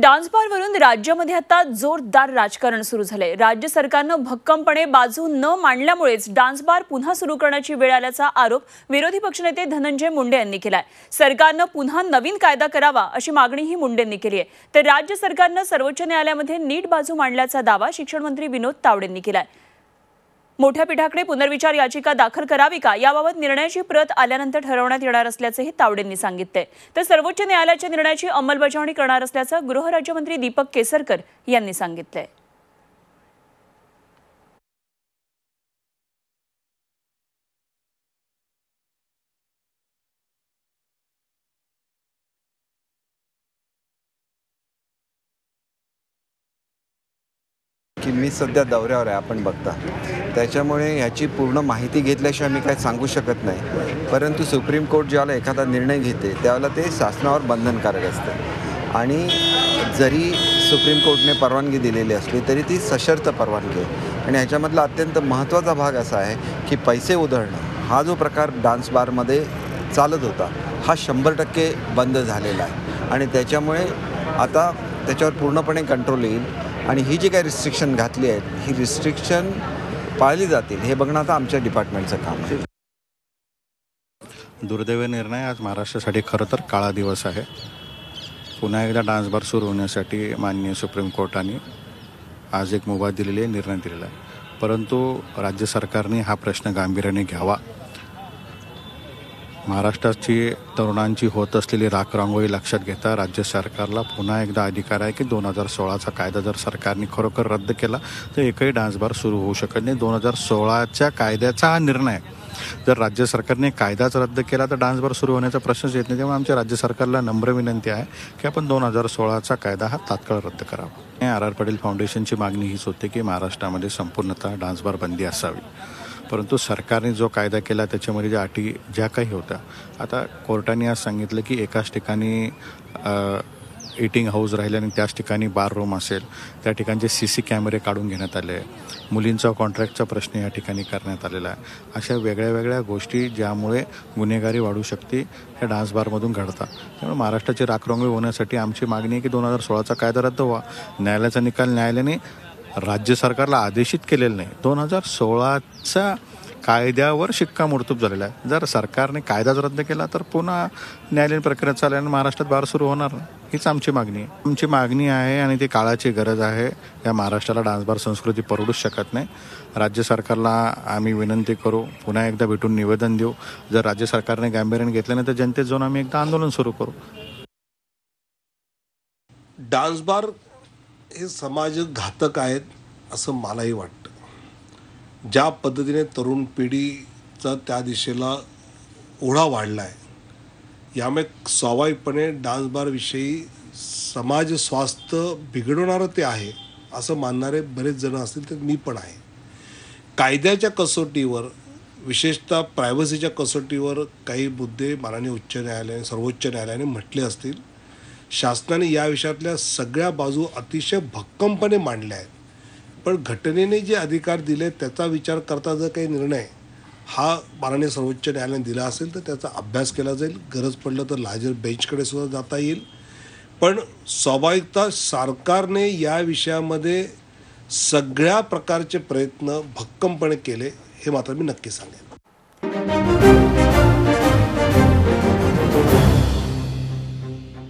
डान्सबारवरून राज्यामध्ये आता जोरदार राजकारण सुरू झालंय. राज्य सरकारनं भक्कमपणे बाजू न मांडल्यामुळेच डान्स बार पुन्हा सुरू करण्याची वेळ आल्याचा आरोप विरोधी पक्षनेते धनंजय मुंडे यांनी केलाय. सरकारनं पुन्हा नवीन कायदा करावा अशी मागणीही मुंडेंनी केली आहे तर राज्य सरकारनं सर्वोच्च न्यायालयामध्ये नीट बाजू मांडल्याचा दावा शिक्षण मंत्री विनोद तावडेंनी केलाय. मोठ्या पीठाकडे पुनर्विचार याचिका दाखल करावी का? याबाबत निर्णयाची प्रत आल्यानंतर ठरवण्यात येणार असल्याचंही तावडेंनी सांगितले. तर सर्वोच्च न्यायालयाच्या निर्णयाची अंमलबजावणी करणार असल्याचं गृहराज्यमंत्री दीपक केसरकर यांनी सांगितलं की मी सध्या दौऱ्यावर आहे आपण बघता. त्याच्यामुळे ह्याची पूर्ण माहिती घेतल्याशिवाय मी काय सांगू शकत नाही. परंतु सुप्रीम कोर्ट ज्यावेळेला एखादा निर्णय घेते त्यावेळेला ते शासनावर बंधनकारक असतं. आणि जरी सुप्रीम कोर्टने परवानगी दिलेली असली तरी ती सशर्त परवानगी आहे. आणि ह्याच्यामधला अत्यंत महत्त्वाचा भाग असा आहे की पैसे उधळणं हा जो प्रकार डान्स बारमध्ये चालत होता हा शंभर टक्के बंद झालेला आहे. आणि त्याच्यामुळे आता त्याच्यावर पूर्णपणे कंट्रोल येईल. आणि ही जी काही रिस्ट्रिक्शन घातली आहेत ही रिस्ट्रिक्शन पाळली जातील हे बघणं आता आमच्या डिपार्टमेंटचं काम आहे. दुर्दैवी निर्णय आज महाराष्ट्रासाठी खरं तर काळा दिवस आहे. पुन्हा एकदा डान्स बार सुरू होण्यासाठी माननीय सुप्रीम कोर्टाने आज एक मुभा दिलेली आहे निर्णय दिलेला आहे. परंतु राज्य सरकारने हा प्रश्न गांभीर्याने घ्यावा. महाराष्ट्राची तरुणांची होत असलेली राखरांगोळी लक्षात घेता राज्य सरकारला पुन्हा एकदा अधिकार आहे की दोन हजार सोळाचा कायदा जर सरकारने खरोखर रद्द केला तर एकही डान्स बार सुरू होऊ शकत नाही. दोन हजार सोळाच्या कायद्याचा हा निर्णय. जर राज्य सरकारने कायदाच रद्द केला तर डान्स बार सुरू होण्याचा प्रश्नच येत नाही. त्यामुळे आमच्या राज्य सरकारला नम्र विनंती आहे की आपण दोन हजार सोळाचा कायदा हा तात्काळ रद्द करावा. आर आर पाटील फाउंडेशनची मागणी हीच होती की महाराष्ट्रामध्ये संपूर्णतः डान्स बार बंदी असावी. परंतु सरकारने जो कायदा केला त्याच्यामध्ये ज्या अटी ज्या काही होत्या आता कोर्टाने आज सांगितलं की एकाच ठिकाणी एटिंग हाऊस राहिले आणि त्याच ठिकाणी बार रूम असेल. त्या ठिकाणचे सी सी कॅमेरे काढून घेण्यात आले. मुलींचा कॉन्ट्रॅक्टचा प्रश्न या ठिकाणी करण्यात आलेला आहे. अशा वेगळ्या वेगळ्या गोष्टी ज्यामुळे गुन्हेगारी वाढू शकते ह्या डान्स बारमधून घडतात. त्यामुळे महाराष्ट्राची राखरंगोळी होण्यासाठी आमची मागणी आहे की दोन हजार सोळाचा कायदा रद्द व्हा. न्यायालयाचा निकाल न्यायालयाने राज्य सरकारला आदेशित केलेलं नाही. दोन हजार सोळाचा कायद्यावर शिक्कामोर्तब झालेला आहे. जर सरकारने कायदाच रद्द केला तर पुन्हा न्यायालयीन प्रक्रिया चालल्याने महाराष्ट्रात बार सुरू होणार नाही. हीच आमची मागणी आहे. आमची मागणी आहे आणि ती काळाची गरज आहे. या महाराष्ट्राला डान्सबार संस्कृती परवडूच शकत नाही. राज्य सरकारला आम्ही विनंती करू पुन्हा एकदा भेटून निवेदन देऊ. जर राज्य सरकारने गांभीर्याने घेतलं नाही तर जनतेत जाऊन आम्ही एकदा आंदोलन सुरू करू. डान्सबार हे समाज घातक आहेत असं मलाही वाटतं. ज्या पद्धतीने तरुण पिढीचा त्या दिशेला ओढा वाढला आहे यामुळे स्वाभाविकपणे डान्स बारविषयी समाज स्वास्थ्य बिघडवणारं ते आहे असं मानणारे बरेच जण असतील तर मी पण आहे. कायद्याच्या कसोटीवर विशेषतः प्रायव्हसीच्या कसोटीवर काही मुद्दे माननीय उच्च न्यायालयाने सर्वोच्च न्यायालयाने म्हटले असतील. शासनाने या विषयातल्या सगळ्या बाजू अतिशय भक्कमपणे मांडल्या आहेत. पण घटनेने जे अधिकार दिले त्याचा विचार करता जर काही निर्णय हा माननीय सर्वोच्च न्यायालयाने दिला असेल तर त्याचा अभ्यास केला जाईल. गरज पडलं तर लार्जर बेंचकडे सुद्धा जाता येईल. पण स्वाभाविकता सरकारने या विषयामध्ये सगळ्या प्रकारचे प्रयत्न भक्कमपणे केले हे मात्र मी नक्की सांगेन.